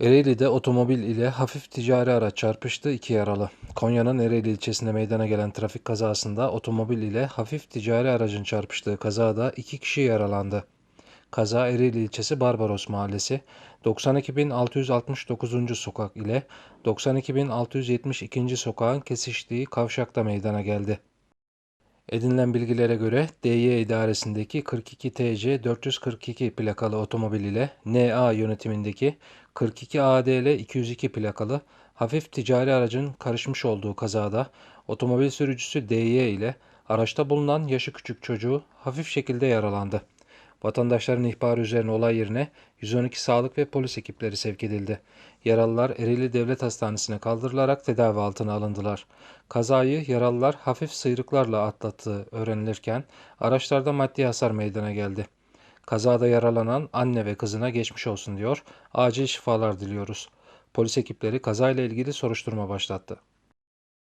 Ereğli'de otomobil ile hafif ticari araç çarpıştı, iki yaralı. Konya'nın Ereğli ilçesinde meydana gelen trafik kazasında otomobil ile hafif ticari aracın çarpıştığı kazada iki kişi yaralandı. Kaza Ereğli ilçesi Barbaros Mahallesi 92.669. sokak ile 92.672. sokağın kesiştiği kavşakta meydana geldi. Edinilen bilgilere göre DY idaresindeki 42 TC 442 plakalı otomobil ile NA yönetimindeki 42 ADL 202 plakalı hafif ticari aracın karışmış olduğu kazada otomobil sürücüsü DY ile araçta bulunan yaşı küçük çocuğu hafif şekilde yaralandı. Vatandaşların ihbarı üzerine olay yerine 112 sağlık ve polis ekipleri sevk edildi. Yaralılar Ereğli Devlet Hastanesi'ne kaldırılarak tedavi altına alındılar. Kazayı yaralılar hafif sıyrıklarla atlattığı öğrenilirken araçlarda maddi hasar meydana geldi. Kazada yaralanan anne ve kızına geçmiş olsun diyor. Acil şifalar diliyoruz. Polis ekipleri kazayla ilgili soruşturma başlattı.